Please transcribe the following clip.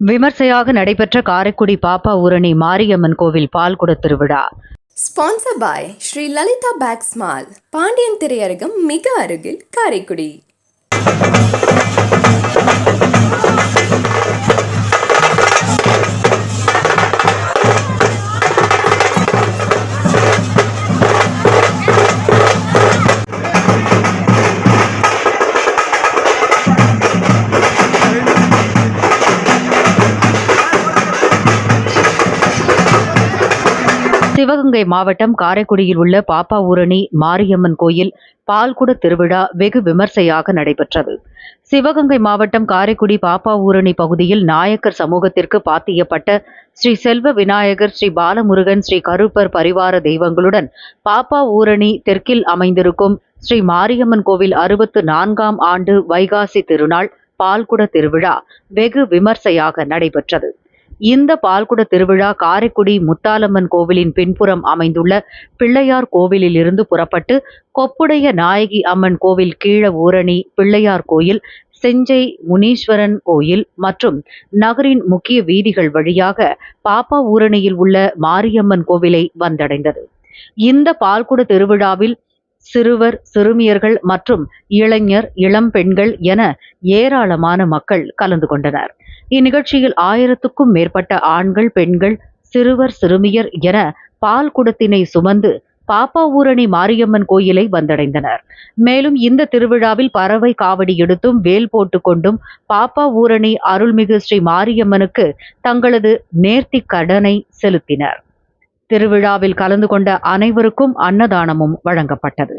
விமர்சையாக நடைபெற்ற காரைக்குடி பாப்பா ஊரணி மாரியம்மன் கோவில் பால்குட திருவிழா. Sponsor by Sri Lalitha bags mall Pandian திரையரங்கம் மிக அருகில் காரைக்குடி. சிவகங்கை மாவட்டம் காரைக்குடியில் உள்ள பாப்பா ஊரணி மாரியம்மன் கோயில் பால்குட திருவிழா வெகு விமர்சையாக நடைபெற்றது. சிவகங்கை மாவட்டம் காரைக்குடி பாப்பா ஊரணி பகுதியில் நாயக்கர் சமூகத்திற்கு பாத்தியப்பட்ட ஸ்ரீ செல்வ விநாயகர் ஸ்ரீ பாலமுருகன் ஸ்ரீ கருப்பர் பரிவார தெய்வங்களுடன் பாப்பா ஊரணி தெற்கில் அமைந்திருக்கும் ஸ்ரீ மாரியம்மன் கோவில் அறுபத்து நான்காம் ஆண்டு வைகாசி திருநாள் பால்குட திருவிழா வெகு விமர்சையாக நடைபெற்றது. இந்த பால்குட திருவிழா காரைக்குடி முத்தாலம்மன் கோவிலின் பின்புறம் அமைந்துள்ள பிள்ளையார் கோவிலிலிருந்து புறப்பட்டு கொப்புடைய நாயகி அம்மன் கோவில் கீழ ஊரணி பிள்ளையார் கோயில் செஞ்சை முனீஸ்வரன் கோயில் மற்றும் நகரின் முக்கிய வீதிகள் வழியாக பாப்பா ஊரணியில் உள்ள மாரியம்மன் கோவிலை வந்தடைந்தது. இந்த பால்குட திருவிழாவில் சிறுவர் சிறுமியர்கள் மற்றும் இளைஞர் இளம் பெண்கள் என ஏராளமான மக்கள் கலந்து கொண்டனர். இந்நிகழ்ச்சியில் ஆயிரத்துக்கும் மேற்பட்ட ஆண்கள் பெண்கள் சிறுவர் சிறுமியர் என பால் குடத்தினை சுமந்து பாப்பா ஊரணி மாரியம்மன் கோயிலை வந்தடைந்தனர். மேலும் இந்த திருவிழாவில் பறவை காவடி எடுத்தும் வேல் போட்டு கொண்டும் பாப்பா ஊரணி அருள்மிகு ஸ்ரீ மாரியம்மனுக்கு தங்களது நேர்த்தி கடனை செலுத்தினர். திருவிழாவில் கலந்து கொண்ட அனைவருக்கும் அன்னதானமும் வழங்கப்பட்டது.